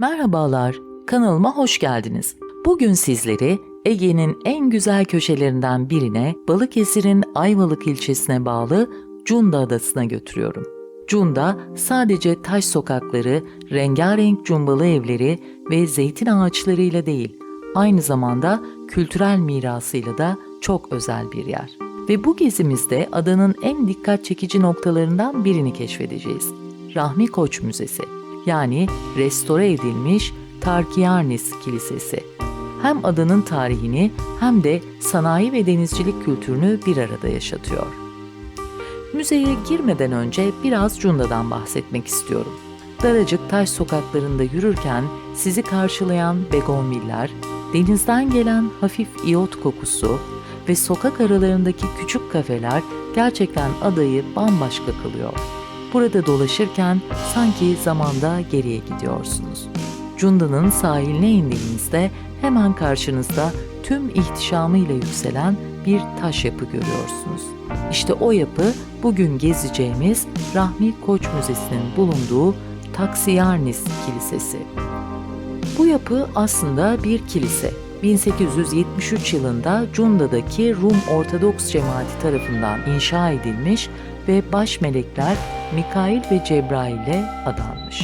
Merhabalar, kanalıma hoş geldiniz. Bugün sizleri Ege'nin en güzel köşelerinden birine Balıkesir'in Ayvalık ilçesine bağlı Cunda Adası'na götürüyorum. Cunda sadece taş sokakları, rengarenk cumbalı evleri ve zeytin ağaçlarıyla değil, aynı zamanda kültürel mirasıyla da çok özel bir yer. Ve bu gezimizde adanın en dikkat çekici noktalarından birini keşfedeceğiz. Rahmi Koç Müzesi yani restore edilmiş Tarkiarnis Kilisesi. Hem adanın tarihini hem de sanayi ve denizcilik kültürünü bir arada yaşatıyor. Müzeye girmeden önce biraz Cunda'dan bahsetmek istiyorum. Daracık taş sokaklarında yürürken sizi karşılayan begonviller, denizden gelen hafif iyot kokusu ve sokak aralarındaki küçük kafeler gerçekten adayı bambaşka kılıyor. Burada dolaşırken sanki zamanda geriye gidiyorsunuz. Cunda'nın sahiline indiğinizde hemen karşınızda tüm ihtişamıyla yükselen bir taş yapı görüyorsunuz. İşte o yapı bugün gezeceğimiz Rahmi Koç Müzesi'nin bulunduğu Taksiyarnis Kilisesi. Bu yapı aslında bir kilise. 1873 yılında Cunda'daki Rum Ortodoks cemaati tarafından inşa edilmiş ve baş melekler Mikail ve Cebrail ile adanmış.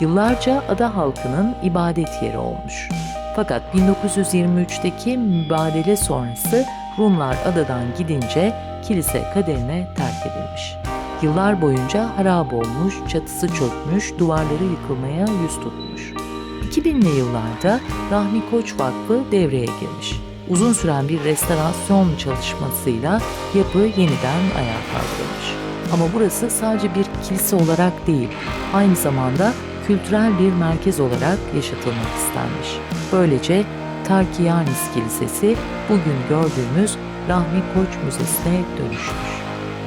Yıllarca ada halkının ibadet yeri olmuş. Fakat 1923'teki mübadele sonrası Rumlar adadan gidince kilise kaderine terk edilmiş. Yıllar boyunca harap olmuş, çatısı çökmüş, duvarları yıkılmaya yüz tutmuş. 2000'li yıllarda Rahmi Koç Vakfı devreye girmiş. Uzun süren bir restorasyon çalışmasıyla yapı yeniden ayağa kaldırılmış. Ama burası sadece bir kilise olarak değil, aynı zamanda kültürel bir merkez olarak yaşatılmak istenmiş. Böylece Tarkiyanis Kilisesi bugün gördüğümüz Rahmi Koç Müzesi'ne dönüşmüş.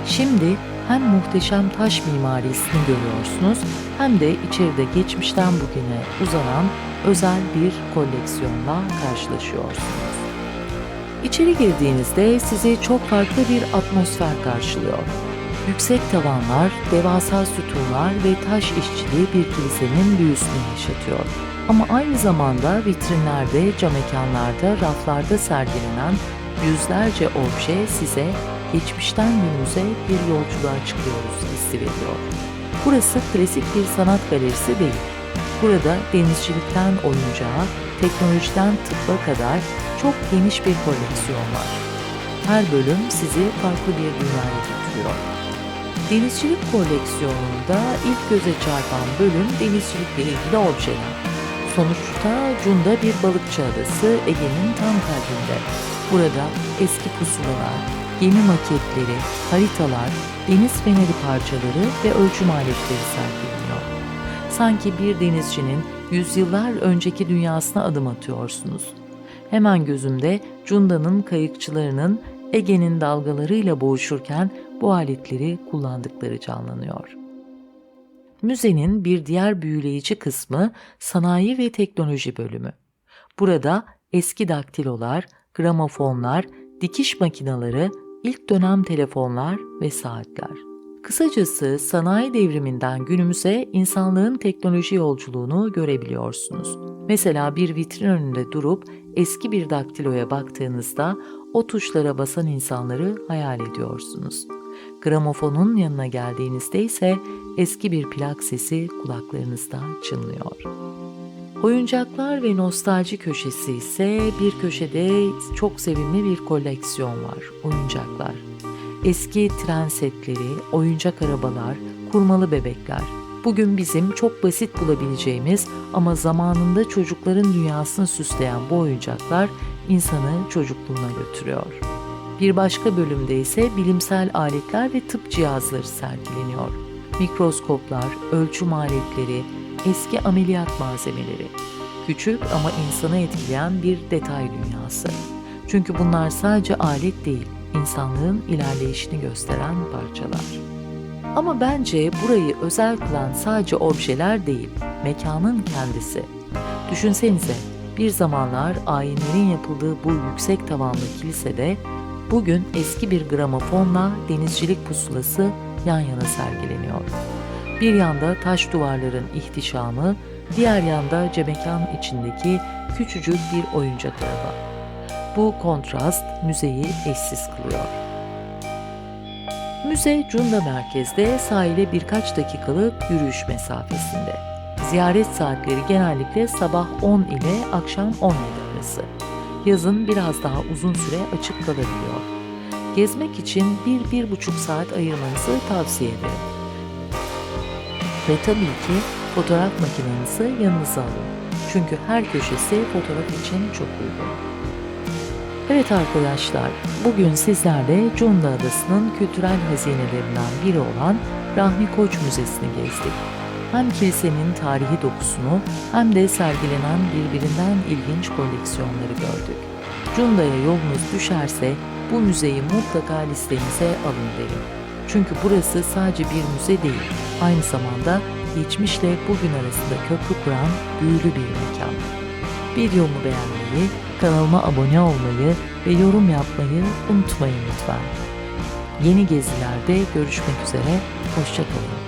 Şimdi hem muhteşem taş mimarisini görüyorsunuz hem de içeride geçmişten bugüne uzanan özel bir koleksiyonla karşılaşıyorsunuz. İçeri girdiğinizde sizi çok farklı bir atmosfer karşılıyor. Yüksek tavanlar, devasa sütunlar ve taş işçiliği bir kilisenin büyüsünü yaşatıyor. Ama aynı zamanda vitrinlerde, cam mekanlarda, raflarda sergilenen yüzlerce obje size geçmişten günümüze bir yolculuğa çıkıyoruz hissi veriyor. Burası klasik bir sanat galerisi değil. Burada denizcilikten oyuncağa, teknolojiden tıbba kadar çok geniş bir koleksiyon var. Her bölüm sizi farklı bir dünyaya götürüyor. Denizcilik koleksiyonunda ilk göze çarpan bölüm denizcilikle ilgili objeler. Sonuçta Cunda bir balıkçı adası Ege'nin tam kalbinde. Burada eski pusulalar, gemi maketleri, haritalar, deniz feneri parçaları ve ölçüm aletleri sergileniyor. Sanki bir denizcinin yüzyıllar önceki dünyasına adım atıyorsunuz. Hemen gözümde Cunda'nın kayıkçılarının Ege'nin dalgalarıyla boğuşurken bu aletleri kullandıkları canlanıyor. Müzenin bir diğer büyüleyici kısmı sanayi ve teknoloji bölümü. Burada eski daktilolar, gramofonlar, dikiş makineleri, ilk dönem telefonlar ve saatler. Kısacası sanayi devriminden günümüze insanlığın teknoloji yolculuğunu görebiliyorsunuz. Mesela bir vitrin önünde durup eski bir daktiloya baktığınızda o tuşlara basan insanları hayal ediyorsunuz. Gramofonun yanına geldiğinizde ise eski bir plak sesi kulaklarınızda çınlıyor. Oyuncaklar ve nostalji köşesi ise bir köşede çok sevimli bir koleksiyon var. Oyuncaklar. Eski tren setleri, oyuncak arabalar, kurmalı bebekler. Bugün bizim çok basit bulabileceğimiz ama zamanında çocukların dünyasını süsleyen bu oyuncaklar insanı çocukluğuna götürüyor. Bir başka bölümde ise bilimsel aletler ve tıp cihazları sergileniyor. Mikroskoplar, ölçüm aletleri, eski ameliyat malzemeleri. Küçük ama insanı etkileyen bir detay dünyası. Çünkü bunlar sadece alet değil, insanlığın ilerleyişini gösteren parçalar. Ama bence burayı özel kılan sadece objeler değil, mekanın kendisi. Düşünsenize, bir zamanlar ayinlerin yapıldığı bu yüksek tavanlı kilisede bugün eski bir gramofonla denizcilik pusulası yan yana sergileniyor. Bir yanda taş duvarların ihtişamı, diğer yanda cemekan içindeki küçücük bir oyuncak araba. Bu kontrast müzeyi eşsiz kılıyor. Müze Cunda merkezde sahile birkaç dakikalık yürüyüş mesafesinde. Ziyaret saatleri genellikle sabah 10 ile akşam 17 arası. Yazın biraz daha uzun süre açık kalabiliyor. Gezmek için 1-1,5 saat ayırmanızı tavsiye ederim. Ve tabii ki fotoğraf makinenizi yanınıza alın. Çünkü her köşesi fotoğraf için çok uygun. Evet arkadaşlar, bugün sizlerle Cunda Adası'nın kültürel hazinelerinden biri olan Rahmi Koç Müzesi'ni gezdik. Hem kilisenin tarihi dokusunu hem de sergilenen birbirinden ilginç koleksiyonları gördük. Cunda'ya yolunuz düşerse bu müzeyi mutlaka listenize alın derim. Çünkü burası sadece bir müze değil, aynı zamanda geçmişle bugün arasında köprü kuran büyülü bir mekan. Videomu beğenmeyi, kanalıma abone olmayı ve yorum yapmayı unutmayın lütfen. Yeni gezilerde görüşmek üzere, hoşçakalın.